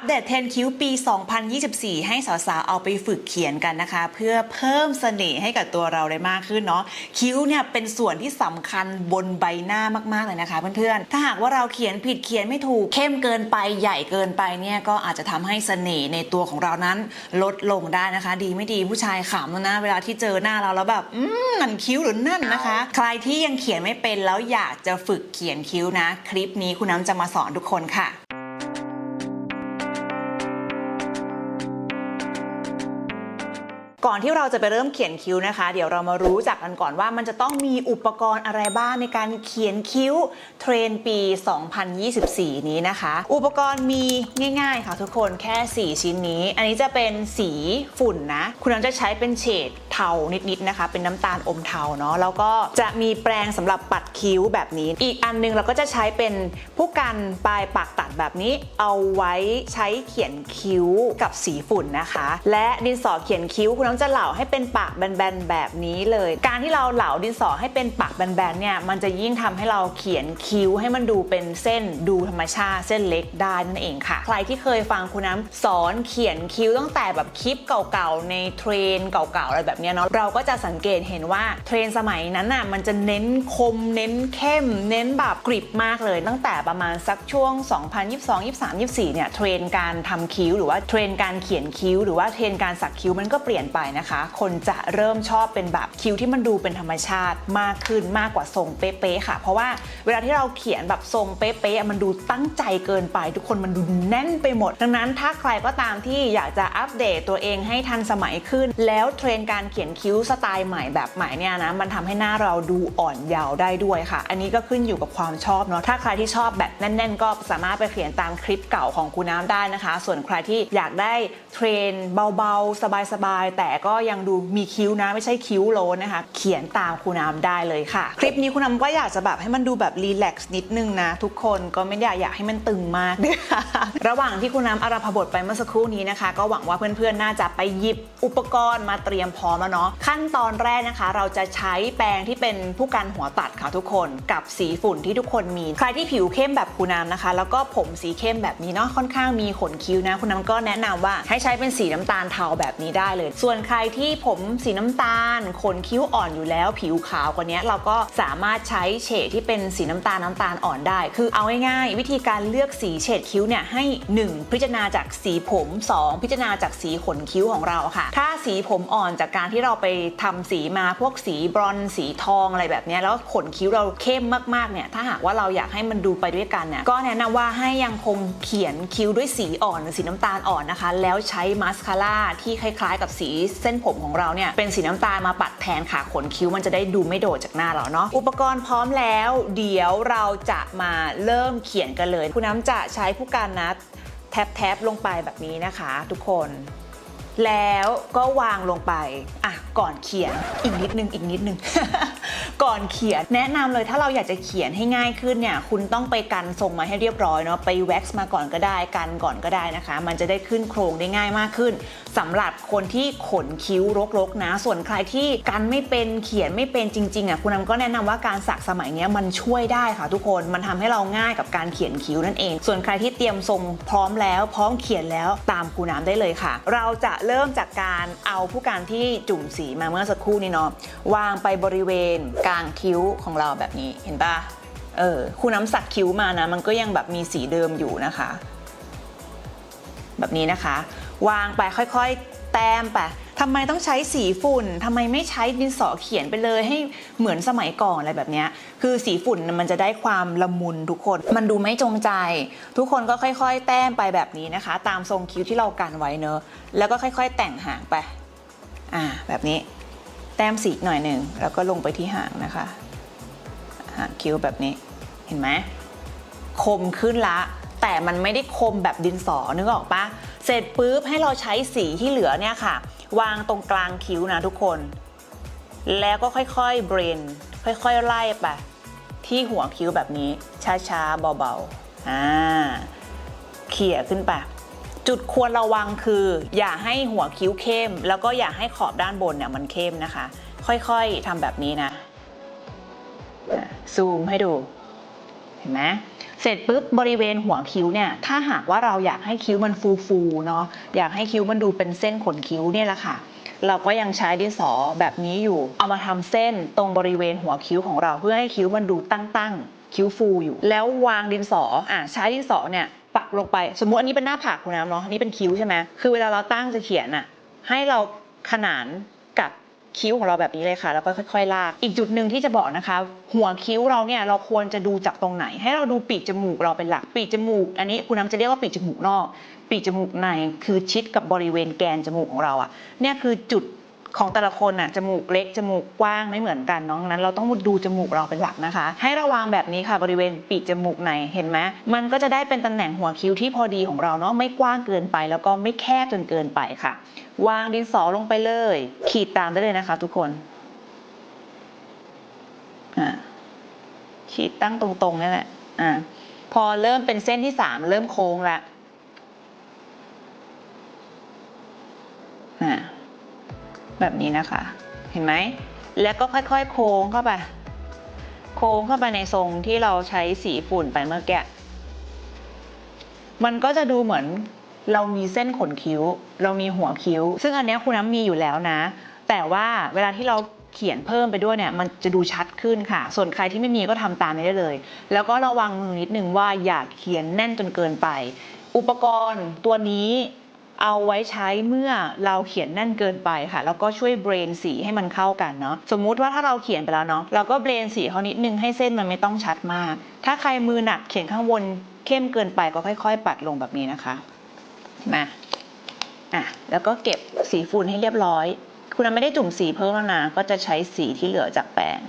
ปเดตเทนคิ้วปี 2024 ให้สาวๆ เอาไปฝึกเขียนกันนะคะ เพื่อเพิ่มเสน่ห์ให้กับตัวเราได้มากขึ้นเนาะคิ้วเนี่ยเป็นส่วนที่สำคัญบนใบหน้ามากๆเลยนะคะเพื่อนๆ ถ้าหากว่าเราเขียนผิดเขียนไม่ถูกเข้มเกินไปใหญ่เกินไปเนี่ยก็อาจจะทำให้เสน่ห์ในตัวของเรานั้นลดลงได้นะคะ ดีไม่ดีผู้ชายขำนะเวลาที่เจอหน้าเราแล้วแบบอืมนั่นคิ้วหรือนั่นนะคะ ใครที่ยังเขียนไม่เป็นแล้วอยากจะฝึกเขียนคิ้วนะ คลิปนี้คุณน้ำจะมาสอนทุกคนค่ะ ก่อนที่เราจะไปเริ่มเขียนคิ้วนะคะ เดี๋ยวเรามารู้จักกันก่อนว่ามันจะต้องมีอุปกรณ์อะไรบ้างในการเขียนคิ้วเทรนปี 2024 นี้นะคะ อุปกรณ์มีง่ายๆค่ะทุกคนแค่ 4 ชิ้นนี้ อันนี้จะเป็นสีฝุ่นนะ คุณน้ำจะใช้เป็นเฉดเทานิดๆนะคะ เป็นน้ำตาลอมเทาเนาะแล้วก็จะมีแปรงสำหรับปัดคิ้วแบบนี้ อีกอันนึงเราก็จะใช้เป็นผู้กันปลายปากตัดแบบนี้ เอาไว้ใช้เขียนคิ้วกับสีฝุ่นนะคะ และดินสอเขียนคิ้วคุณน้ำจะเหลาให้เป็นปากแบนๆแบบนี้เลย การที่เราเหลาดินสอให้เป็นปากแบนๆเนี่ยมันจะยิ่งทำให้เราเขียนคิ้วให้มันดูเป็นเส้นดูธรรมชาติเส้นเล็กได้นั่นเองค่ะ ใครที่เคยฟังคุณน้ำสอนเขียนคิ้วตั้งแต่แบบคลิปเก่าๆในเทรนเก่าๆอะไรแบบเนี้ยเนาะเราก็จะสังเกตเห็นว่าเทรนสมัยนั้นน่ะมันจะเน้นคมเน้นเข้ม เน้นแบบกริบมากเลย ตั้งแต่ประมาณสักช่วง 2022 23 24เนี่ยเทรนการทำคิ้วหรือว่าเทรนการเขียนคิ้ว หรือว่าเทรนการสักคิ้วมันก็เปลี่ยนไปนะคะ คนจะเริ่มชอบเป็นแบบคิ้วที่มันดูเป็นธรรมชาติมากขึ้นมากกว่าทรงเป๊ะๆค่ะ เพราะว่าเวลาที่เราเขียนแบบทรงเป๊ะๆมันดูตั้งใจเกินไป ทุกคนมันดูแน่นไปหมด ดังนั้นถ้าใครก็ตามที่อยากจะอัปเดตตัวเองให้ทันสมัยขึ้น แล้วเทรนการเขียนคิ้วสไตล์ใหม่แบบใหม่เนี่ยนะมันทำให้หน้าเราดูอ่อนเยาว์ได้ด้วยค่ะ อันนี้ก็ขึ้นอยู่กับความชอบเนาะถ้าใครที่ชอบแบบแน่น ๆ ก็สามารถไปเขียนตามคลิปเก่าของคุณน้ำได้นะคะ ส่วนใครที่อยากได้เทรนเบาๆ สบายๆ แต่ก็ยังดูมีคิ้วนะไม่ใช่คิ้วโลนนะคะ เขียนตามคุณน้ำได้เลยค่ะ คลิปนี้คุณน้ำก็อยากจะแบบให้มันดูแบบรีแลกซ์นิดนึงนะ ทุกคนก็ไม่ได้อยากให้มันตึงมากด้วยค่ะระหว่างที่คุณน้ำอาราพบทไปเมื่อสักครู่นี้นะคะ ก็หวังว่าเพื่อนๆน่าจะไปหยิบอุปกรณ์มาเตรียมพร้อมแล้วเนาะขั้นตอนแรกนะคะ เราจะใช้แปรงที่เป็นผู้กันหัวตัดค่ะทุกคน กับสีฝุ่นที่ทุกคนมี ใครที่ผิวเข้มแบบคุณน้ำนะคะ แล้วก็ผมสีเข้มแบบนี้เนาะค่อนข้างมีขนคิ้วนะคุณน้ำก็แนะนำว่าให้ใช้เป็นสีน้ำตาลเทาแบบนี้ได้เลย ส่วนใใครที่ผมสีน้ำตาล ขนคิ้วอ่อนอยู่แล้ว ผิวขาวกว่านี้เราก็สามารถใช้เฉดที่เป็นสีน้ำตาลน้ำตาลอ่อนได้ คือเอาง่ายๆ วิธีการเลือกสีเฉดคิ้วเนี่ยให้ 1 พิจารณาจากสีผม 2 พิจารณาจากสีขนคิ้วของเราค่ะ ถ้าสีผมอ่อนจากการที่เราไปทำสีมาพวกสีบรอนสีทองอะไรแบบนี้แล้วขนคิ้วเราเข้มมากๆเนี่ยถ้าหากว่าเราอยากให้มันดูไปด้วยกันเนี่ยก็แนะนำว่าให้ยังคงเขียนคิ้วด้วยสีอ่อนหรือสีน้ำตาลอ่อนนะคะ แล้วใช้มาสคาร่าที่คล้ายๆ กับสีเส้นผมของเราเนี่ยเป็นสีน้ำตาลมาปัดแทนค่ะขนคิ้วมันจะได้ดูไม่โดดจากหน้าเราเนาะอุปกรณ์พร้อมแล้ว เดี๋ยวเราจะมาเริ่มเขียนกันเลยคุณน้ำจะใช้ผู้การนัดแทบๆลงไปแบบนี้นะคะ ทุกคน แล้วก็วางลงไปอะก่อนเขียนอีกนิดนึงอีกนิดนึง ก่อนเขียนแนะนำเลยถ้าเราอยากจะเขียนให้ง่ายขึ้นเนี่ยคุณต้องไปกันทรงมาให้เรียบร้อยเนาะไปแว็กซ์มาก่อนก็ได้กันก่อนก็ได้นะคะ มันจะได้ขึ้นโครงได้ง่ายมากขึ้นสำหรับคนที่ขนคิ้วรกๆนะ ส่วนใครที่กันไม่เป็นเขียนไม่เป็นจริงๆอะคุณน้ำก็แนะนำว่าการสักสมัยนี้มันช่วยได้ค่ะทุกคนมันทำให้เราง่ายกับการเขียนคิ้วนั่นเอง ส่วนใครที่เตรียมทรงพร้อมแล้วพร้อมเขียนแล้วตามครูน้ำได้เลยค่ะ เราจะเริ่มจากการเอาผู้การที่จุ่มสีมาเมื่อสักครู่นี้เนาะวางไปบริเวณกลางคิ้วของเราแบบนี้เห็นปะเออครูน้ำสักคิ้วมานะ มันก็ยังแบบมีสีเดิมอยู่นะคะ แบบนี้นะคะ วางไปค่อยๆ แต้มไปทำไมต้องใช้สีฝุ่นทำไมไม่ใช้ดินสอเขียนไปเลยให้เหมือนสมัยก่อนอะไรแบบนี้คือสีฝุ่นมันจะได้ความละมุนทุกคน มันดูไม่จงใจ ทุกคนก็ค่อย ๆ แต้มไปแบบนี้นะคะ ตามทรงคิ้วที่เรากันไว้เนอะแล้วก็ค่อย ๆ แต่งหางไป อ่าแบบนี้แต้มสีหน่อยหนึ่งแล้วก็ลงไปที่หางนะคะหางคิ้วแบบนี้เห็นไหมคมขึ้นละ แต่มันไม่ได้คมแบบดินสอนึกออกปะเสร็จปุ๊บให้เราใช้สีที่เหลือเนี่ยค่ะ วางตรงกลางคิ้วนะทุกคน แล้วก็ค่อยๆเบรนค่อยๆไล่ไปที่หัวคิ้วแบบนี้ช้าๆเบาๆอ่าเขี่ยขึ้นไป จุดควรระวังคือ อย่าให้หัวคิ้วเข้ม แล้วก็อย่าให้ขอบด้านบนเนี่ยมันเข้มนะคะ ค่อยๆทำแบบนี้นะ ซูมให้ดู เห็นไหมเสร็จปุ๊บบริเวณหัวคิ้วเนี่ยถ้าหากว่าเราอยากให้คิ้วมันฟูๆเนาะอยากให้คิ้วมันดูเป็นเส้นขนคิ้วเนี่ยแหละค่ะเราก็ยังใช้ดินสอแบบนี้อยู่ เอามาทำเส้นตรงบริเวณหัวคิ้วของเราเพื่อให้คิ้วมันดูตั้งๆ คิ้วฟูอยู่ แล้ววางดินสออะใช้ดินสอเนี่ยป ลงไป สมมุติอันนี้เป็นหน้าผากคุณน้ำเนาะอันนี้เป็นคิ้วใช่ไหมคือเวลาเราตั้งจะเขียนอะให้เราขนานกับคิ้วของเราแบบนี้เลยค่ะ แล้วก็ค่อยๆลาก อีกจุดหนึ่งที่จะบอกนะคะ หัวคิ้วเราเนี่ยเราควรจะดูจากตรงไหน ให้เราดูปีกจมูกเราเป็นหลัก ปีกจมูก อันนี้คุณน้ำจะเรียกว่าปีกจมูกนอก ปีกจมูกในคือชิดกับบริเวณแกนจมูกของเราอะเนี่ยคือจุด ของแต่ละคนน่ะจมูกเล็กจมูกกว้างไม่เหมือนกันเนาะงั้นเราต้องดูจมูกเราเป็นหลักนะคะ ให้ระวังแบบนี้ค่ะบริเวณปีกจมูกในเห็นไหมมันก็จะได้เป็นตำแหน่งหัวคิ้วที่พอดีของเราเนาะไม่กว้างเกินไป แล้วก็ไม่แคบจนเกินไปค่ะ วางดินสอลงไปเลย ขีดตามได้เลยนะคะ ทุกคนอ่าขีดตั้งตรงๆนี่แหละอ่าพอเริ่มเป็นเส้นที่สามเริ่มโค้งละอ่า แบบนี้นะคะ เห็นไหม แล้วก็ค่อยๆ โค้งเข้าไป โค้งเข้าไปในทรงที่เราใช้สีฝุ่นไปเมื่อกี้ มันก็จะดูเหมือนเรามีเส้นขนคิ้ว เรามีหัวคิ้ว ซึ่งอันนี้คุณน้ำมีอยู่แล้วนะ แต่ว่าเวลาที่เราเขียนเพิ่มไปด้วยเนี่ยมันจะดูชัดขึ้นค่ะ ส่วนใครที่ไม่มีก็ทำตามนี้ได้เลย แล้วก็ระวังมือนิดนึงว่าอย่าเขียนแน่นจนเกินไป อุปกรณ์ตัวนี้ เอาไว้ใช้เมื่อเราเขียนแน่นเกินไปค่ะ แล้วก็ช่วยเบรนสีให้มันเข้ากันเนาะสมมุติว่าถ้าเราเขียนไปแล้วเนาะเราก็เบรนสีเขานิดนึงให้เส้นมันไม่ต้องชัดมาก ถ้าใครมือหนักเขียนข้างบนเข้มเกินไปก็ค่อย ๆ ปัดลงแบบนี้นะคะมาอะแล้วก็เก็บสีฝุ่นให้เรียบร้อย คุณไม่ได้จุ่มสีเพิ่มแล้วนะก็จะใช้สีที่เหลือจากแปรง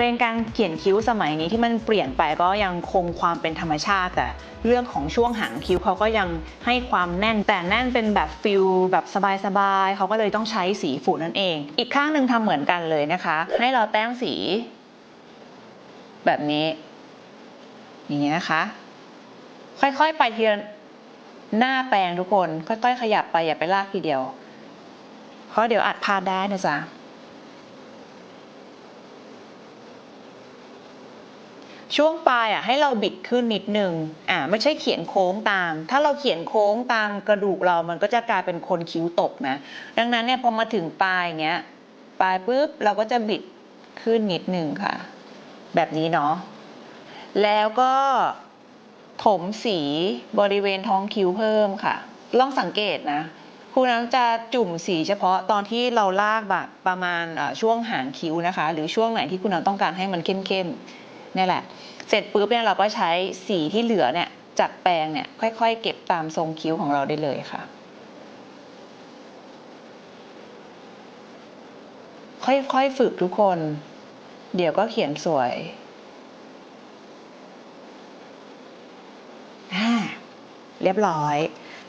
ทรนด์การเขียนคิ้วสมัยนี้ที่มันเปลี่ยนไปก็ยังคงความเป็นธรรมชาติแต่เรื่องของช่วงหางคิ้วเขาก็ยังให้ความแน่นแต่แน่นเป็นแบบฟิลแบบสบายๆเขาก็เลยต้องใช้สีฝุ่นนั่นเอง อีกข้างหนึ่งทำเหมือนกันเลยนะคะ ให้เราแต้มสี แบบนี้ อย่างนี้นะคะ ค่อยๆไปทีละหน้าแปรงทุกคน ค่อยๆขยับไปอย่าไปลากทีเดียวเพราะเดี๋ยวอัดพลาดได้นะจ๊ะ ช่วงปลายอะให้เราบิดขึ้นนิดนึงอ่าไม่ใช่เขียนโค้งตาม ถ้าเราเขียนโค้งตามกระดูกเรามันก็จะกลายเป็นคนคิ้วตกนะ ดังนั้นเนี่ยพอมาถึงปลายเนี้ยปลายปุ๊บเราก็จะบิดขึ้นนิดนึงค่ะ แบบนี้เนาะแล้วก็ถมสีบริเวณท้องคิ้วเพิ่มค่ะ ลองสังเกตนะครูน้ำจะจุ่มสีเฉพาะตอนที่เราลากแบบประมาณอ่อช่วงหางคิ้วนะคะ หรือช่วงไหนที่คุณน้ำต้องการให้มันเข้มๆ นี่แหละ เสร็จปุ๊บเนี่ยเราก็ใช้สีที่เหลือเนี่ยจากแปรงเนี่ยค่อย ๆ เก็บตามทรงคิ้วของเราได้เลยค่ะ ค่อยๆฝึกทุกคน เดี๋ยวก็เขียนสวยอ่าเรียบร้อย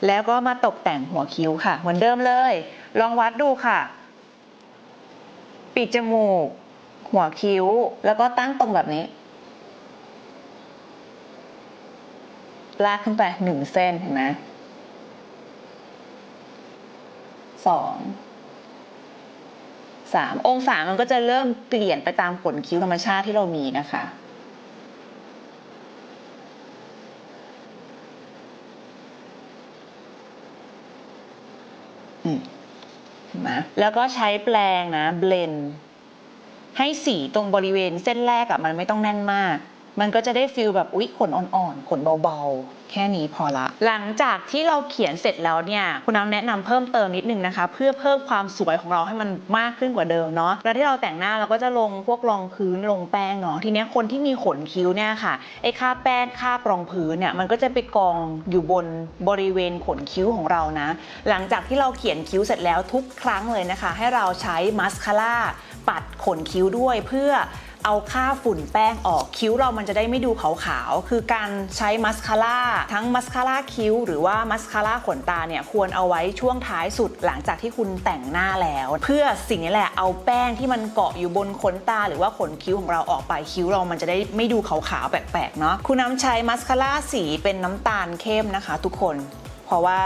แล้วก็มาตกแต่งหัวคิ้วค่ะ เหมือนเดิมเลย ลองวัดดูค่ะปีกจมูก หัวคิ้ว แล้วก็ตั้งตรงแบบนี้ ลากขึ้นไปหนึ่งเส้นเห็นไหมสองสามองศามันก็จะเริ่มเปลี่ยนไปตามขนคิ้วธรรมชาติที่เรามีนะคะ อืมเห็นไหมแล้วก็ใช้แปรงนะเบลน ให้สีตรงบริเวณเส้นแรกอะมันไม่ต้องแน่นมาก มันก็จะได้ฟิลแบบอุ๊ยขนอ่อนๆขนเบาๆ แค่นี้พอละ หลังจากที่เราเขียนเสร็จแล้วเนี่ยคุณน้ำแนะนำเพิ่มเติมนิดนึงนะคะ เพื่อเพิ่มความสวยของเราให้มันมากขึ้นกว่าเดิมเนาะแล้วที่เราแต่งหน้าเราก็จะลงพวกรองพื้นลงแป้งเนาะทีเนี้ยคนที่มีขนคิ้วเนี่ยค่ะไอ้คราแป้งคราบรองพื้นเนี่ยมันก็จะไปกองอยู่บนบริเวณขนคิ้วของเรานะ หลังจากที่เราเขียนคิ้วเสร็จแล้วทุกครั้งเลยนะคะ ให้เราใช้มัสคาร่าปัดขนคิ้วด้วยเพื่อ เอาค่าฝุ่นแป้งออกคิ้วเรามันจะได้ไม่ดูขาวๆ คือการใช้มัสคาร่าทั้งมัสคาร่าคิ้ว หรือว่ามัสคาร่าขนตาเนี่ยควรเอาไว้ช่วงท้ายสุดหลังจากที่คุณแต่งหน้าแล้ว เพื่อสิ่งนี้แหละเอาแป้งที่มันเกาะอยู่บนขนตา หรือว่าขนคิ้วของเราออกไปคิ้วเรามันจะได้ไม่ดูขาวๆแปลกๆเนาะคุณน้ำใช้มัสคาร่าสีเป็นน้ำตาลเข้มนะคะ ทุกคน เพราะว่า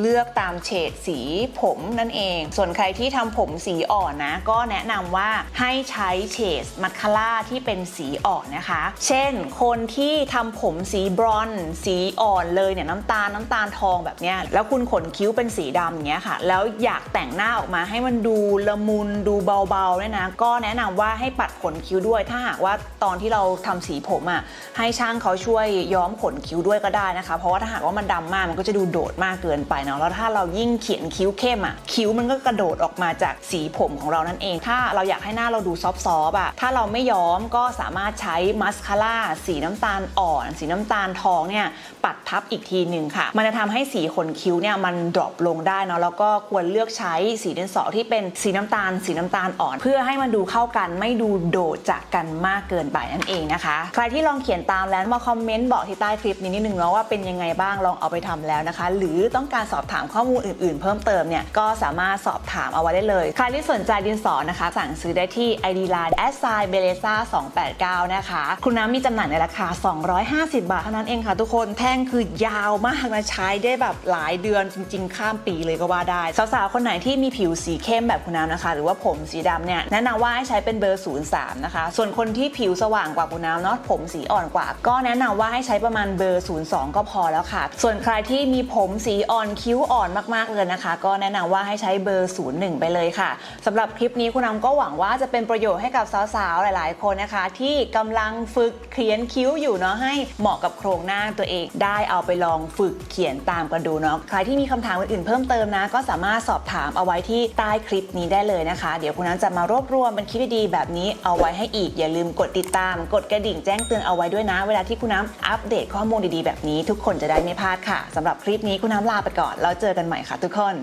เลือกตามเฉดสีผมนั่นเอง ส่วนใครที่ทำผมสีอ่อนนะ ก็แนะนำว่าให้ใช้เฉดมัสคาร่าที่เป็นสีอ่อนนะคะ เช่น คนที่ทำผมสีบรอนซ์สีอ่อนเลยเนี่ยน้ำตาลน้ำตาลทองแบบเนี้ยแล้วคุณขนคิ้วเป็นสีดำอย่างเงี้ยค่ะ แล้วอยากแต่งหน้าออกมาให้มันดูละมุนดูเบาๆเนี่ยนะก็แนะนำว่าให้ปัดขนคิ้วด้วย ถ้าหากว่าตอนที่เราทำสีผมอะให้ช่างเขาช่วยย้อมขนคิ้วด้วยก็ได้นะคะ เพราะว่าถ้าหากว่ามันดำมากมันก็จะดูโดดมากเกินไปเนาะแล้วถ้าเรายิ่งเขียนคิ้วเข้มอะคิ้วมันก็กระโดดออกมาจากสีผมของเรานั่นเอง ถ้าเราอยากให้หน้าเราดูซอฟๆอะถ้าเราไม่ย้อมก็สามารถใช้มัสคาร่าสีน้ำตาลอ่อน สีน้ำตาลทองเนี่ยปัดทับอีกทีหนึ่งค่ะ มันจะทำให้สีขนคิ้วเนี่ยมันดรอปลงได้เนาะแล้วก็ควรเลือกใช้สีดินสอที่เป็นสีน้ำตาล สีน้ำตาลอ่อน เพื่อให้มันดูเข้ากันไม่ดูโดดจากกันมากเกินไปนั่นเองนะคะ ใครที่ลองเขียนตามแล้วมาคอมเมนต์บอกที่ใต้คลิปนี้นิดนึงเนาะว่าเป็นยังไงบ้างลองเอาไปทำแล้วนะคะ หรือต้องการสอบถามข้อมูลอื่นๆ เพิ่มเติมเนี่ยก็สามารถสอบถามเอาไว้ได้เลย ใครที่สนใจดินสอนะคะ สั่งซื้อได้ที่ ID Line s i b e l e z a 289 นะคะ คุณน้ำมีจำหน่ายในราคา 250 บาทเท่านั้นเองค่ะทุกคนแท่งคือยาวมากนะใช้ได้แบบหลายเดือนจริง ๆ ข้ามปีเลยก็ว่าได้ สาวๆ คนไหนที่มีผิวสีเข้มแบบคุณน้ำนะคะ หรือว่าผมสีดำเนี่ยแนะนำว่าให้ใช้เป็นเบอร์ 03 นะคะ ส่วนคนที่ผิวสว่างกว่าคุณน้ำเนาะผมสีอ่อนกว่า ก็แนะนำว่าให้ใช้ประมาณเบอร์ 02 ก็พอแล้วค่ะ ส่วนใครที่มีผมสีอ่อนคิ้วอ่อนมากๆเลยนะคะ ก็แนะนำว่าให้ใช้เบอร์ 01 ไปเลยค่ะสำหรับคลิปนี้คุณน้ำก็หวังว่าจะเป็นประโยชน์ให้กับสาวๆ หลายๆ คนนะคะ ที่กำลังฝึกเขียนคิ้วอยู่เนาะให้เหมาะกับโครงหน้าตัวเอง ได้เอาไปลองฝึกเขียนตามกันดูเนาะใครที่มีคำถามอื่นๆเพิ่มเติมนะ ก็สามารถสอบถามเอาไว้ที่ใต้คลิปนี้ได้เลยนะคะ เดี๋ยวคุณน้ำจะมารวบรวมเป็นคลิปดีๆแบบนี้เอาไว้ให้อีกอย่าลืมกดติดตาม กดกระดิ่งแจ้งเตือนเอาไว้ด้วยนะ เวลาที่คุณน้ำอัปเดตข้อมูลดีๆแบบนี้ ทุกคนจะได้ไม่พลาดค่ะสำหรับคลิปนี้คุณน้ำลาไปก่อน แล้วเจอกันใหม่ค่ะทุกคน